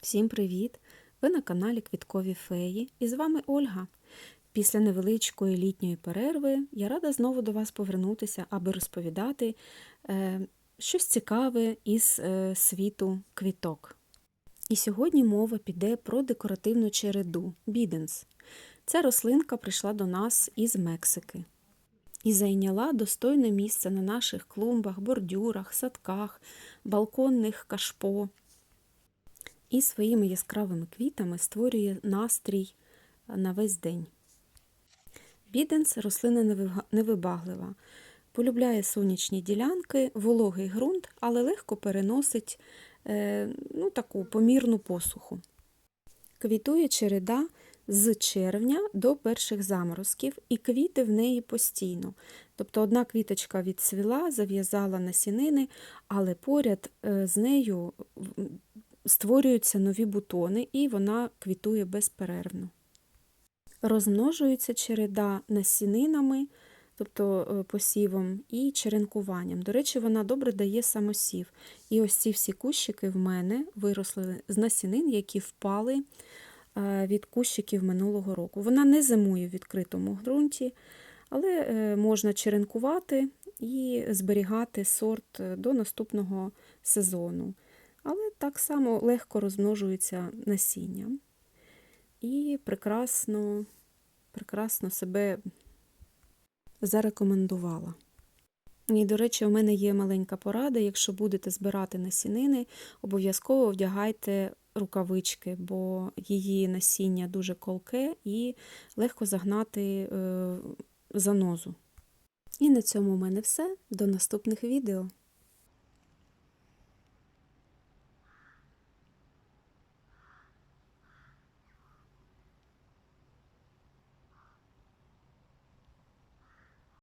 Всім привіт! Ви на каналі Квіткові Феї і з вами Ольга. Після невеличкої літньої перерви я рада знову до вас повернутися, аби розповідати е, щось цікаве із е, світу квіток. І сьогодні мова піде про декоративну череду біденс. Ця рослинка прийшла до нас із Мексики і зайняла достойне місце на наших клумбах, бордюрах, садках, балконних кашпо і своїми яскравими квітами створює настрій на весь день. Біденс рослина невибаглива, полюбляє сонячні ділянки, вологий ґрунт, але легко переносить е, ну, таку помірну посуху. Квітує череда з червня до перших заморозків, і квіти в неї постійно. Тобто одна квіточка відцвіла, зав'язала насінини, але поряд е, з нею створюються нові бутони, і вона квітує безперервно. Розмножується череда насінинами, тобто е, посівом, і черенкуванням. До речі, вона добре дає самосів. І ось ці всі кущики в мене виросли з насінин, які впали е, від кущиків минулого року. Вона не зимує в відкритому ґрунті, але е, можна черенкувати і зберігати сорт до наступного сезону. Але так само легко розмножується насінням і прекрасно, прекрасно себе зарекомендувала. І, до речі, у мене є маленька порада. Якщо будете збирати насінини, обов'язково вдягайте рукавички, бо її насіння дуже колке і легко загнати е, занозу. І на цьому у мене все. До наступних відео.